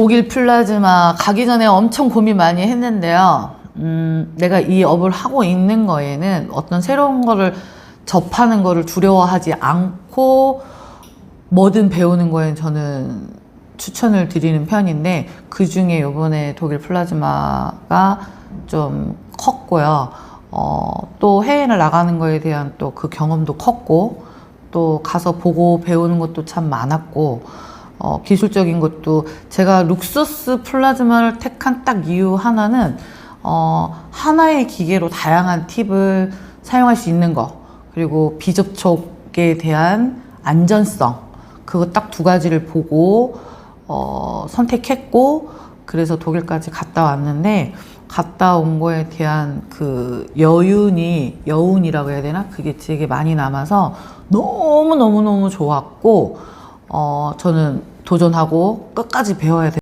독일 플라즈마 가기 전에 엄청 고민 많이 했는데요. 음, 내가 이 업을 하고 있는 거에는 어떤 새로운 거를 접하는 거를 두려워하지 않고 뭐든 배우는 거에 저는 추천을 드리는 편인데 그 중에 요번에 독일 플라즈마가 좀 컸고요. 어, 또 해외를 나가는 거에 대한 또 그 경험도 컸고 또 가서 보고 배우는 것도 참 많았고 어, 기술적인 것도 제가 룩소스 플라즈마를 택한 딱 이유 하나는 어, 하나의 기계로 다양한 팁을 사용할 수 있는 거 그리고 비접촉에 대한 안전성 그거 딱 두 가지를 보고 어, 선택했고 그래서 독일까지 갔다 왔는데 갔다 온 거에 대한 그 여운이 여운이라고 해야 되나? 그게 되게 많이 남아서 너무 너무 너무 좋았고 어, 저는 도전하고 끝까지 배워야 돼.